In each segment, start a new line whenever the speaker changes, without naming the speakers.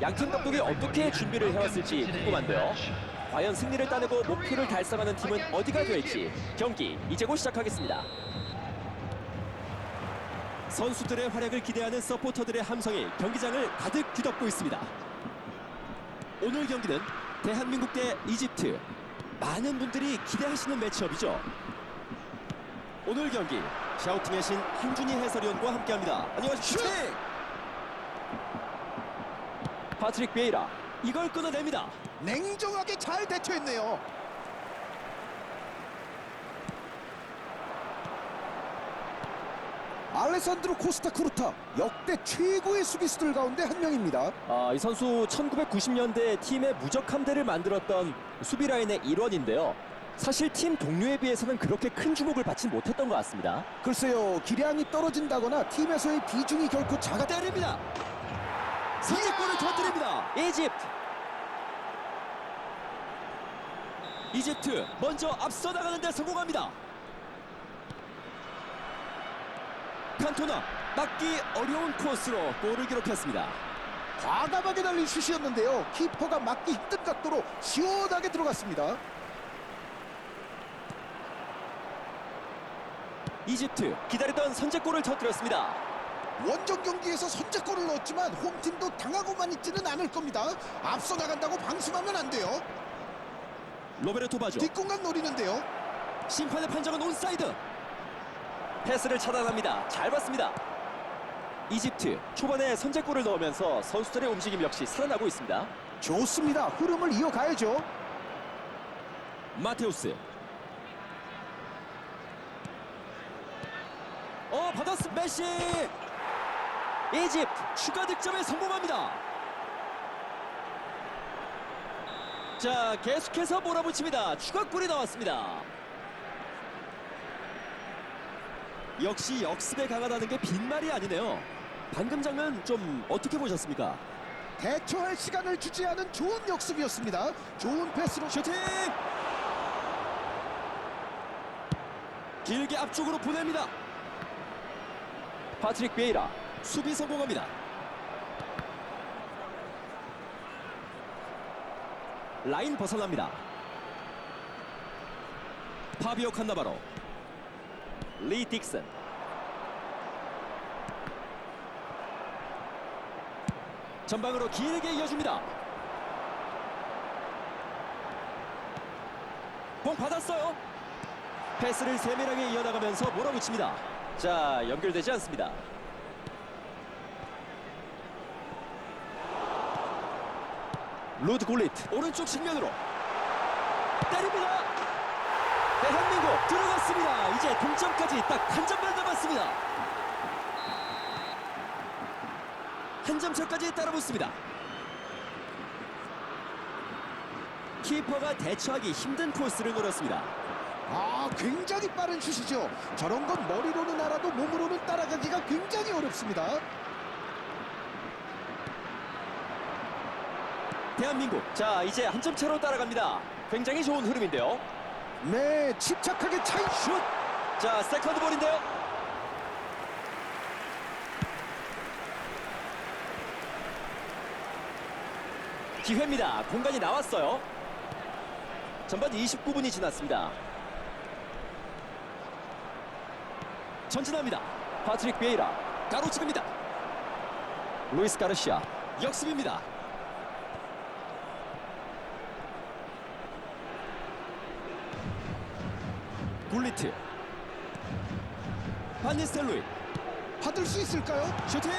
양팀 감독이 어떻게 준비를 해왔을지 궁금한데요. 과연 승리를 따내고 목표를 달성하는 팀은 어디가 될지 경기 이제 곧 시작하겠습니다. 선수들의 활약을 기대하는 서포터들의 함성이 경기장을 가득 뒤덮고 있습니다. 오늘 경기는 대한민국 대 이집트 많은 분들이 기대하시는 매치업이죠. 오늘 경기 샤우팅의 신 한준희 해설위원과 함께합니다. 안녕하십니까? 파트릭 베이라 이걸 끊어냅니다.
냉정하게 잘 대처했네요. 알레산드로 코스타 쿠르타 역대 최고의 수비수들 가운데 한 명입니다.
아, 이 선수 1990년대 팀의 무적함대를 만들었던 수비 라인의 일원인데요. 사실 팀 동료에 비해서는 그렇게 큰 주목을 받지 못했던 것 같습니다.
글쎄요 기량이 떨어진다거나 팀에서의 비중이 결코 작아
때립니다. 선제골을 터뜨립니다. 이집트. 이집트 먼저 앞서 나가는 데 성공합니다. 칸토나 막기 어려운 코스로 골을 기록했습니다.
과감하게 날린 슛이었는데요. 키퍼가 막기 힘든 각도로 시원하게 들어갔습니다.
이집트 기다리던 선제골을 터뜨렸습니다.
원정 경기에서 선제골을 넣었지만 홈팀도 당하고만 있지는 않을 겁니다. 앞서 나간다고 방심하면 안 돼요.
로베르토 바조
뒷공간 노리는데요.
심판의 판정은 온사이드. 패스를 차단합니다. 잘 봤습니다. 이집트 초반에 선제골을 넣으면서 선수들의 움직임 역시 살아나고 있습니다.
좋습니다. 흐름을 이어가야죠.
마테우스. 어 받았스 메시. 이집트 추가 득점에 성공합니다. 자 계속해서 몰아붙입니다. 추가골이 나왔습니다. 역시 역습에 강하다는 게 빈말이 아니네요. 방금 장면 좀 어떻게 보셨습니까?
대처할 시간을 주지 않은 좋은 역습이었습니다. 좋은 패스로
슈팅! 길게 앞쪽으로 보냅니다. 파트릭 베이라 수비 성공합니다. 라인 벗어납니다. 파비오 칸나바로 리 딕슨 전방으로 길게 이어줍니다. 공 받았어요. 패스를 세밀하게 이어나가면서 몰아붙입니다. 자, 연결되지 않습니다. 루드 굴리트 오른쪽 측면으로 때립니다. 대한민국 들어갔습니다. 이제 동점까지 딱 한 점만 남았습니다. 한 점 차까지 따라붙습니다. 키퍼가 대처하기 힘든 코스를 노렸습니다.
아 굉장히 빠른 슛이죠. 저런 건 머리로는 알아도 몸으로는 따라가기가 굉장히 어렵습니다.
대한민국 자 이제 한 점 차로 따라갑니다. 굉장히 좋은 흐름인데요.
네 침착하게 차이
슛! 자 세컨드 볼인데요. 기회입니다. 공간이 나왔어요. 전반 29분이 지났습니다. 전진합니다. 파트릭 베이라 가로채입니다. 루이스 가르시아 역습입니다. 굴리트. 반니스텔로이.
받을 수 있을까요?
슈팅!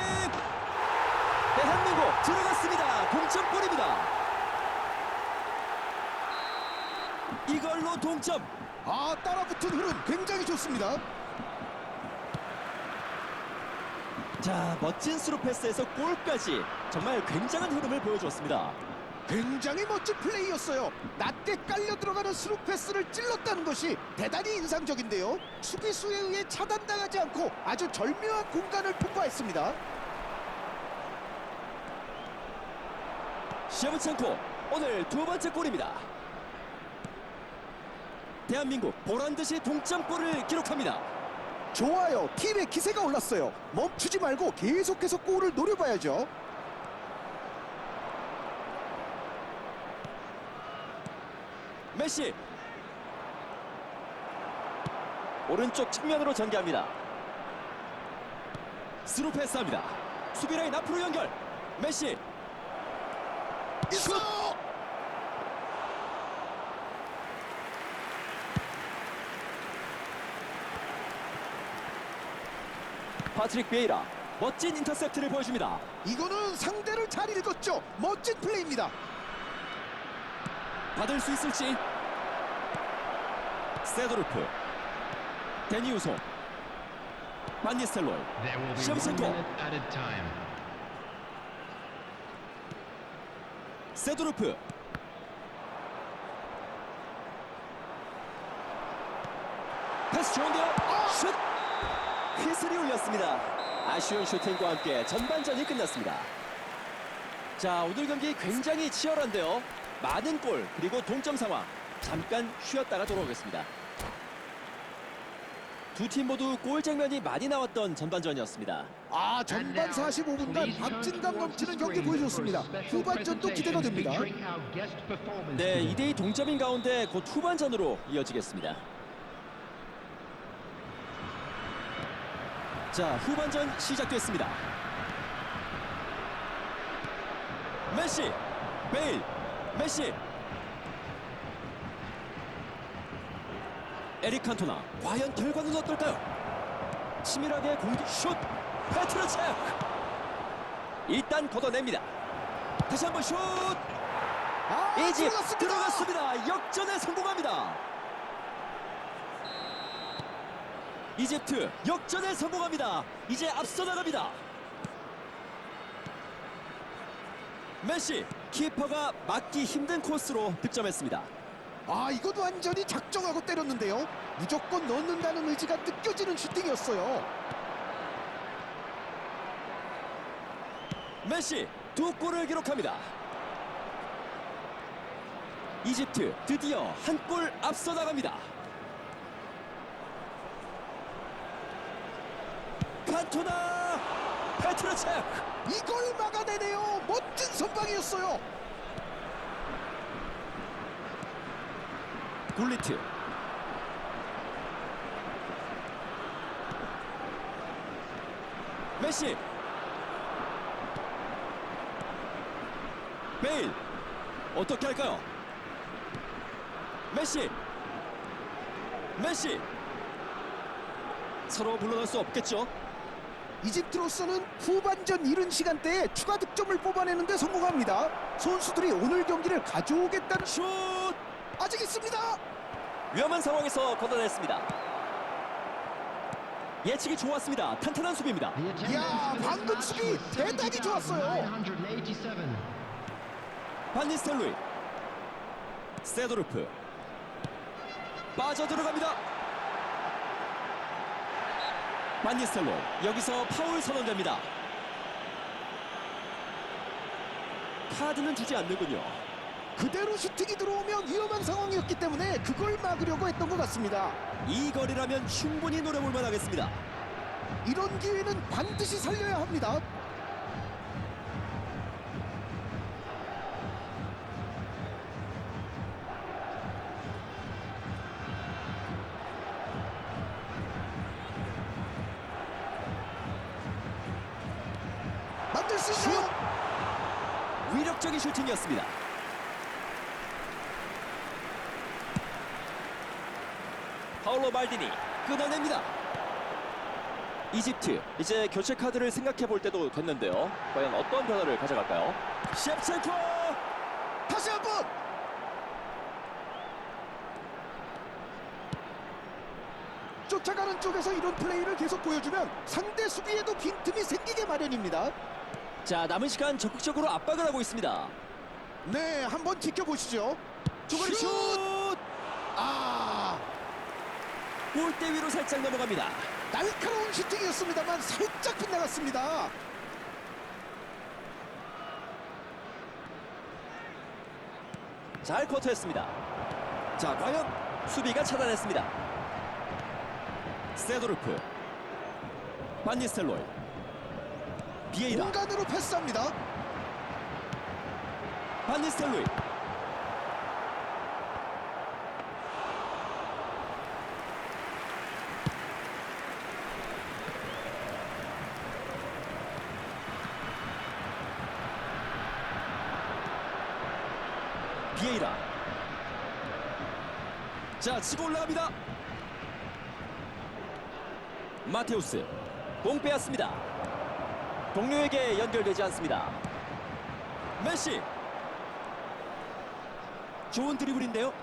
대한민국 들어갔습니다. 동점골입니다. 이걸로 동점.
아 따라붙은 흐름 굉장히 좋습니다.
자 멋진 스루 패스에서 골까지 정말 굉장한 흐름을 보여주었습니다
굉장히 멋진 플레이였어요. 낮게 깔려 들어가는 스루 패스를 찔렀다는 것이 대단히 인상적인데요. 수비수에 의해 차단당하지 않고 아주 절묘한 공간을 통과했습니다.
시험치않고 오늘 두 번째 골입니다 대한민국 보란듯이 동점골을 기록합니다
좋아요. 팀의 기세가 올랐어요. 멈추지 말고 계속해서 골을 노려봐야죠.
메시 오른쪽 측면으로 전개합니다. 스루 패스합니다. 수비 라인 앞으로 연결. 메시
있어.
파트릭 베이라 멋진 인터셉트를 보여줍니다.
이거는 상대를 잘 읽었죠. 멋진 플레이입니다.
받을 수 있을지 세도르프 데니 우소 반니스텔로이
There will be
Shevchenko.
one minute at a time.
세도르프. 패스 좋은데요? 슛! 휘슬이 울렸습니다. 아쉬운 슈팅과 함께 전반전이 끝났습니다. 자 오늘 경기 굉장히 치열한데요? 많은 골 그리고 동점 상황 잠깐 쉬었다가 돌아오겠습니다. 두 팀 모두 골 장면이 많이 나왔던 전반전이었습니다.
아 전반 45분간 박진감 넘치는 경기 보여줬습니다. 후반전도 기대가 됩니다.
네 2대2 동점인 가운데 곧 후반전으로 이어지겠습니다. 자 후반전 시작됐습니다. 메시 베일 메시 에릭 칸토나 과연 결과는 어떨까요 치밀하게 공격 슛 페트르체크 일단 걷어냅니다 다시 한번 슛
아,
이집
들어갔습니다.
들어갔습니다. 역전에 성공합니다. 이집트 역전에 성공합니다. 이제 앞서 나갑니다. 메시 키퍼가 막기 힘든 코스로 득점했습니다.
아 이건 완전히 작정하고 때렸는데요. 무조건 넣는다는 의지가 느껴지는 슈팅이었어요.
메시 두 골을 기록합니다. 이집트 드디어 한 골 앞서 나갑니다. 칸토나 페트르체크
이걸 막아내네요. 멋진 선방이었어요.
굴리트 메시 베일 어떻게 할까요? 메시 메시 서로 물러날 수 없겠죠?
이집트로서는 후반전 이른 시간대에 추가 득점을 뽑아내는데 성공합니다. 선수들이 오늘 경기를 가져오겠다는
슛슛
아직 있습니다.
위험한 상황에서 걷어냈습니다. 예측이 좋았습니다. 탄탄한 수비입니다.
이야, 방금 수비 대단히 좋았어요.
반니스텔루이 세도르프 빠져 들어갑니다 반니스텔로 여기서 파울 선언됩니다 카드는 주지 않는군요
그대로 슈팅이 들어오면 위험한 상황이었기 때문에 그걸 막으려고 했던 것 같습니다.
이 거리라면 충분히 노려볼 만 하겠습니다
이런 기회는 반드시 살려야 합니다. 만들 수 있나요?
위력적인 슈팅이었습니다 파울로 말디니 끊어냅니다 이집트 이제 교체 카드를 생각해 볼 때도 됐는데요 과연 어떤 변화를 가져갈까요? 셰프첸코
다시 한 번 쫓아가는 쪽에서 이런 플레이를 계속 보여주면 상대 수비에도 빈틈이 생기게 마련입니다.
자 남은 시간 적극적으로 압박을 하고 있습니다
네, 한번 지켜보시죠.
중거리 슛!
아,
골대 위로 살짝 넘어갑니다.
날카로운 슈팅이었습니다만 살짝 빗나갔습니다.
잘 커트했습니다. 자 과연 수비가 차단했습니다. 세도르프 반니스텔로이 비에이라.
공간으로 패스합니다.
반니스텔로이 비에이라. 자, 치고 올라갑니다. 마테우스. 공 빼앗습니다. 동료에게 연결되지 않습니다. 메시. 좋은 드리블인데요.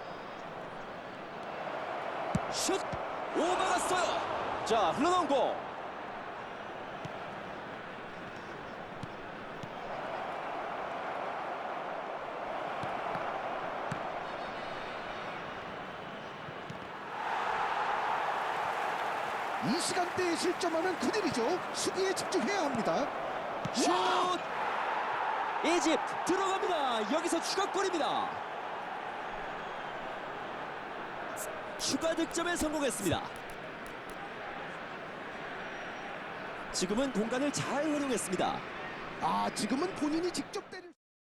슛! 오 막았어요. 자, 흘러나온 공.
이 시간대에 실점하면 큰일이죠. 수비에 집중해야 합니다.
슛! 이집트 들어갑니다. 여기서 추가골입니다. 추가 득점에 성공했습니다. 지금은 공간을 잘 활용했습니다.
아 지금은 본인이 직접 때리.